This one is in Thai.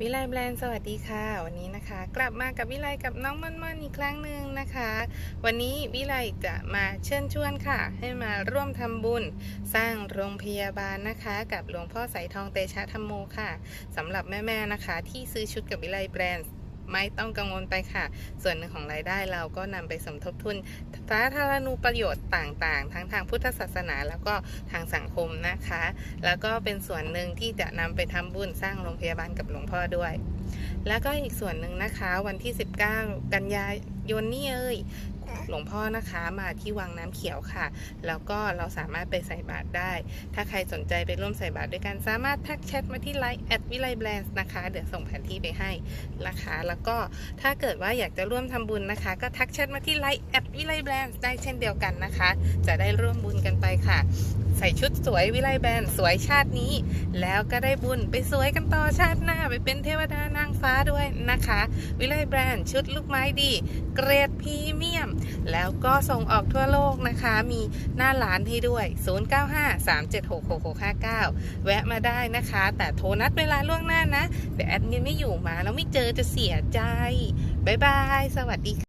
วิไลแบรนด์สวัสดีค่ะ วันนี้นะคะ กลับมากับวิไลกับน้องม่อนม่อนอีกครั้งหนึ่งนะคะ วันนี้วิไลจะมาเชิญชวนค่ะ ให้มาร่วมทำบุญ สร้างโรงพยาบาลนะคะ กับหลวงพ่อสายทองเตชะธรรมโมค่ะสำหรับแม่ๆนะคะ ที่ซื้อชุดกับวิไลแบรนด์ ไม่ต้องกังวลไปค่ะ ส่วนหนึ่งของรายได้เราก็นำไปสมทบทุนสาธารณูประโยชน์ต่างๆ ทั้งทางพุทธศาสนาแล้วก็ทางสังคมนะคะ แล้วก็เป็นส่วนหนึ่งที่จะนำไปทำบุญสร้างโรงพยาบาลกับหลวงพ่อด้วยแล้วก็อีกส่วนหนึ่งนะคะวันที่ 19 กันยายนนี่เอ้ย หลวงพ่อนะคะมาที่วังน้ำเขียวค่ะ แล้วก็เราสามารถไปใส่บาตรได้ ถ้าใครสนใจไปร่วมใส่บาตรด้วยกันสามารถทักแชทมาที่ไลน์แอดวิไลแบรนด์นะคะ เดี๋ยวส่งแผนที่ไปให้นะคะ แล้วก็ถ้าเกิดว่าอยากจะร่วมทำบุญนะคะ ก็ทักแชทมาที่ไลน์แอดวิไลแบรนด์ได้เช่นเดียวกันนะคะ จะได้ร่วมบุญกันไปค่ะ ใส่ชุดสวยวิไลแบรนด์สวยชาตินี้ แล้วก็ได้บุญไปสวยกันต่อชาติหน้าไปเป็นเทวดานางฟ้าด้วยนะคะ วิไลแบรนด์ชุดลูกไม้ดี เกรดพรีเมียมแล้วก็ส่งออกทั่วโลกนะคะ มีหน้าร้านให้ด้วย 0953766659 แวะมาได้นะคะ แต่โทรนัดเวลาล่วงหน้านะ เดี๋ยวแอดมินไม่อยู่มาแล้วไม่เจอจะเสียใจ บ๊ายบาย สวัสดีค่ะ